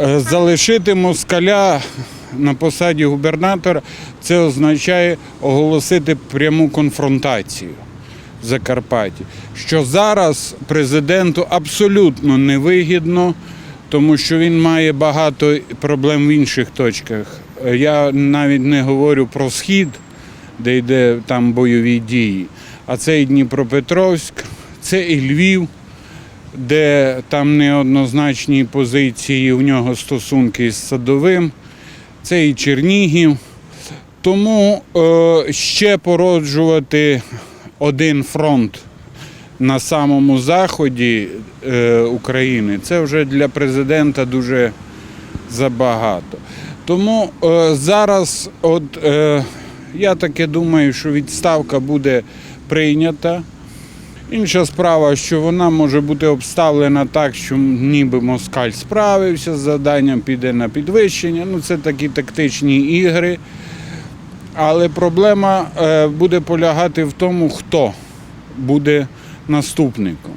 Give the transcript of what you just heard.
е, залишити москаля на посаді губернатора, це означає оголосити пряму конфронтацію в Закарпатті. Що зараз президенту абсолютно невигідно, тому що він має багато проблем в інших точках. Е, Я навіть не говорю про схід, де йде там бойові дії, а це і Дніпропетровськ, це і Львів де там неоднозначні позиції, в нього стосунки з садовим, це і Чернігів. Тому е, ще породжувати один фронт на самому заході е, України це вже для президента дуже забагато. Тому е, зараз, от е, я таки думаю, що відставка буде прийнята. Інша справа, що вона може бути обставлена так, що ніби москаль справився з завданням, піде на підвищення. Ну, це такі тактичні ігри. Але проблема е, буде полягати в тому, хто буде наступником.